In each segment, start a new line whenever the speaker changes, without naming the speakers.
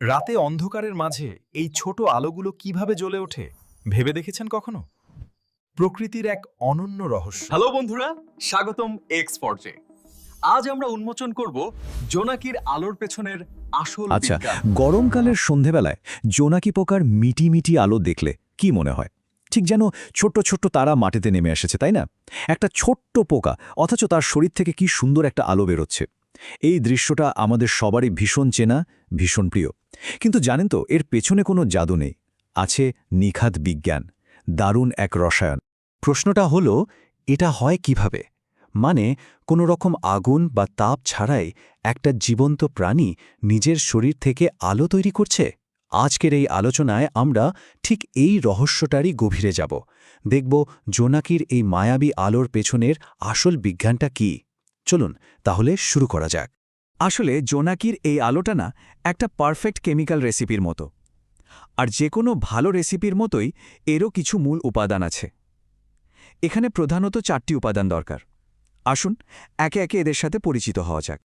রাতে অন্ধকারের মাঝে এই ছোট আলোগুলো কীভাবে জ্বলে ওঠে ভেবে দেখেছেন কখনো? প্রকৃতির এক অনন্য রহস্য।
হ্যালো বন্ধুরা স্বাগতম এক্সপোর্টে আজ আমরা উন্মোচন করব জোনাকির আলোর পেছনের আসল
আচ্ছা গরমকালের সন্ধেবেলায় জোনাকি পোকার মিটি মিটি আলো দেখলে কি মনে হয়? ঠিক যেন ছোট্ট ছোট্ট তারা মাটিতে নেমে এসেছে তাই না? একটা ছোট্ট পোকা অথচ তার শরীর থেকে কি সুন্দর একটা আলো বেরোচ্ছে। এই দৃশ্যটা আমাদের সবারই ভীষণ চেনা, ভীষণ প্রিয়। কিন্তু জানেন তো, এর পেছনে কোনো জাদু নেই। আছে নিখাত বিজ্ঞান, দারুণ এক রসায়ন। প্রশ্নটা হলো, এটা হয় কীভাবে? মানে কোনো রকম আগুন বা তাপ ছাড়াই একটা জীবন্ত প্রাণী নিজের শরীর থেকে আলো তৈরি করছে? আজকের এই আলোচনায় আমরা ঠিক এই রহস্যটারই গভীরে যাব। দেখব জোনাকির এই মায়াবী আলোর পেছনের আসল বিজ্ঞানটা কি। চলুন, তাহলে শুরু করা যাক। আসলে, জোনাকির এই আলোটা না একটা পারফেক্ট কেমিক্যাল রেসিপির মতো। আর যে কোনো ভালো রেসিপির মতোই এরও কিছু মূল উপাদান আছে। এখানে প্রধানত চারটি উপাদান দরকার। আসুন, একে একে এদের সাথে পরিচিত হওয়া যাক।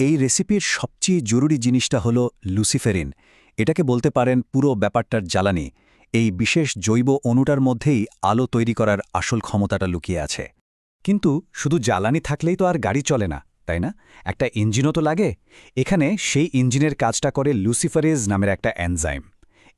এই রেসিপির সবচেয়ে জরুরি জিনিসটা হল লুসিফেরিন। এটাকে বলতে পারেন পুরো ব্যাপারটার জ্বালানি। এই বিশেষ জৈব অণুটার মধ্যেই আলো তৈরি করার আসল ক্ষমতাটা লুকিয়ে আছে। কিন্তু শুধু জ্বালানি থাকলেই তো আর গাড়ি চলে না, তাই না? একটা ইঞ্জিনও তো লাগে। এখানে সেই ইঞ্জিনের কাজটা করে লুসিফারেজ নামের একটা এনজাইম।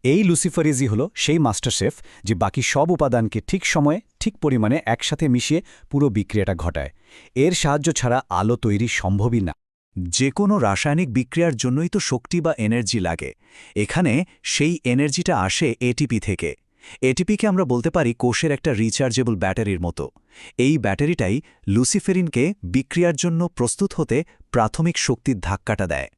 এই লুসিফারেজই হল সেই মাস্টারশেফ যে বাকি সব উপাদানকে ঠিক সময়ে, ঠিক পরিমাণে একসাথে মিশিয়ে পুরো বিক্রিয়াটা ঘটায়। এর সাহায্য ছাড়া আলো তৈরি সম্ভবই না। যে কোনো রাসায়নিক বিক্রিয়ার জন্যই তো শক্তি বা এনার্জি লাগে। এখানে সেই এনার্জিটা আসে এটিপি থেকে। এটিপিকে আমরা বলতে পারি কোষের একটা রিচার্জেবল ব্যাটারির মতো। এই ব্যাটারিটাই লুসিফেরিনকে বিক্রিয়ার জন্য প্রস্তুত হতে প্রাথমিক শক্তির ধাক্কাটা দেয়।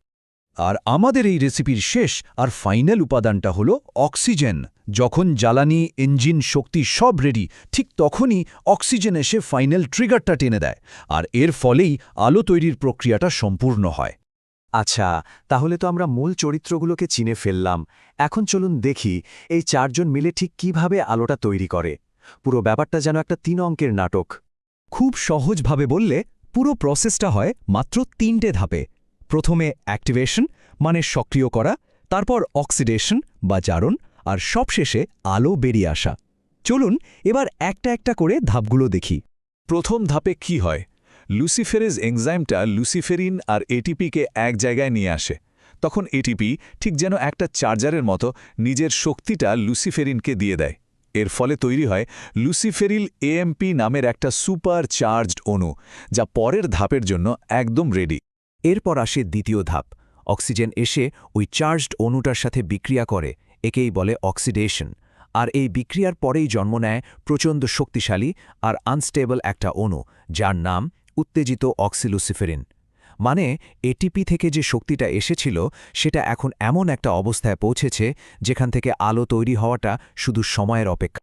আর আমাদের এই রেসিপির শেষ আর ফাইনাল উপাদানটা হলো অক্সিজেন। যখন জ্বালানি, ইঞ্জিন, শক্তি সব রেডি ঠিক তখনই অক্সিজেন এসে ফাইনাল ট্রিগারটা টেনে দেয়। আর এর ফলেই আলো তৈরির প্রক্রিয়াটা সম্পূর্ণ হয়। আচ্ছা তাহলে তো আমরা মূল চরিত্রগুলোকে চিনে ফেললাম। এখন চলুন দেখি এই চারজন মিলে ঠিক কীভাবে আলোটা তৈরি করে। পুরো ব্যাপারটা যেন একটা তিন অঙ্কের নাটক। খুব সহজভাবে বললে, পুরো প্রসেসটা হয় মাত্র তিনটে ধাপে। প্রথমে অ্যাক্টিভেশন মানে সক্রিয় করা, তারপর অক্সিডেশন, বা জারণ, আর সবশেষে আলো বেরিয়ে আসা। চলুন এবার একটা একটা করে ধাপগুলো দেখি।
প্রথম ধাপে কি হয়? লুসিফেরেজ এনজাইমটা লুসিফেরিন আর এটিপিকে এক জায়গায় নিয়ে আসে। তখন এটিপি ঠিক যেন একটা চার্জারের মতো নিজের শক্তিটা লুসিফেরিনকে দিয়ে দেয়। এর ফলে তৈরি হয় লুসিফেরিল এএমপি নামের একটা সুপার চার্জড অণু, যা পরের ধাপের জন্য একদম রেডি।
এরপর আসে দ্বিতীয় ধাপ। অক্সিজেন এসে ওই চার্জড অণুটার সাথে বিক্রিয়া করে, একেই বলে অক্সিডেশন। আর এই বিক্রিয়ার পরেই জন্ম নেয় প্রচণ্ড শক্তিশালী আর আনস্টেবল একটা অণু, যার নাম উত্তেজিত অক্সিলুসিফেরিন। মানে এটিপি থেকে যে শক্তিটা এসেছিল, সেটা এখন এমন একটা অবস্থায় পৌঁছেছে, যেখান থেকে আলো তৈরি হওয়াটা শুধু সময়ের অপেক্ষা।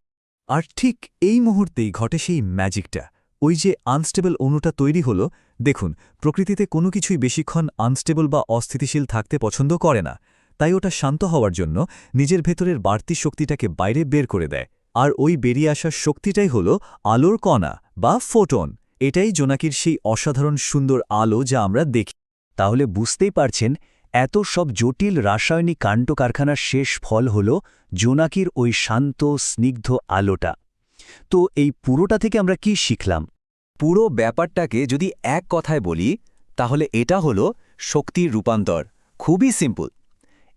আর ঠিক এই মুহূর্তেই ঘটে সেই ম্যাজিকটা। ওই যে আনস্টেবল অণুটা তৈরি হলো, দেখুন, প্রকৃতিতে কোনো কিছুই বেশিক্ষণ আনস্টেবল বা অস্থিতিশীল থাকতে পছন্দ করে না। তাই ওটা শান্ত হওয়ার জন্য নিজের ভেতরের বাড়তি শক্তিটাকে বাইরে বের করে দেয়। আর ওই বেরিয়ে আসার শক্তিটাই হল আলোর কণা বা ফোটন। এটাই জোনাকির সেই অসাধারণ সুন্দর আলো যা আমরা দেখি। তাহলে বুঝতেই পারছেন, এত সব জটিল রাসায়নিক কাণ্ড কারখানার শেষ ফল হল জোনাকির ওই শান্ত, স্নিগ্ধ আলোটা। তো এই পুরোটা থেকে আমরা কি শিখলাম? পুরো ব্যাপারটাকে যদি এক কথায় বলি, তাহলে এটা হলো শক্তির রূপান্তর। খুবই সিম্পল।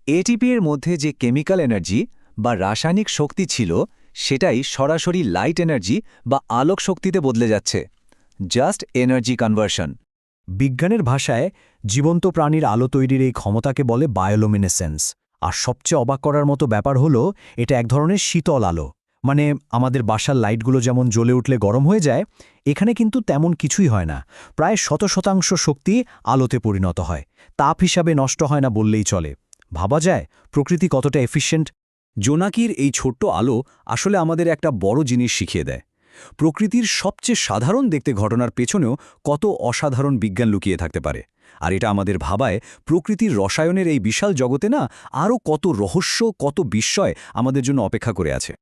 এটিপি এর মধ্যে যে কেমিক্যাল এনার্জি বা রাসায়নিক শক্তি ছিল, সেটাই সরাসরি লাইট এনার্জি বা আলোক শক্তিতে বদলে যাচ্ছে। জাস্ট এনার্জি কনভার্সন বিজ্ঞানের ভাষায় জীবন্ত প্রাণীর আলো তৈরির এই ক্ষমতাকে বলে বায়োলোমিনেসেন্স আর সবচেয়ে অবাক করার মতো ব্যাপার হলো, এটা এক ধরনের শীতল আলো। মানে আমাদের বাসার লাইটগুলো যেমন জ্বলে উঠলে গরম হয়ে যায়, এখানে কিন্তু তেমন কিছুই হয় না। প্রায় শত শতাংশ শক্তি আলোতে পরিণত হয়। তাপ হিসাবে নষ্ট হয় না বললেই চলে। ভাবা যায়, প্রকৃতি কতটা এফিশিয়েন্ট জোনাকির এই ছোট্ট আলো আসলে আমাদের একটা বড় জিনিস শিখিয়ে দেয়। প্রকৃতির সবচেয়ে সাধারণ দেখতে ঘটনার পেছনেও কত অসাধারণ বিজ্ঞান লুকিয়ে থাকতে পারে। আর এটা আমাদের ভাবায় প্রকৃতির রসায়নের এই বিশাল জগতে না আরও কত রহস্য, কত বিস্ময় আমাদের জন্য অপেক্ষা করে আছে।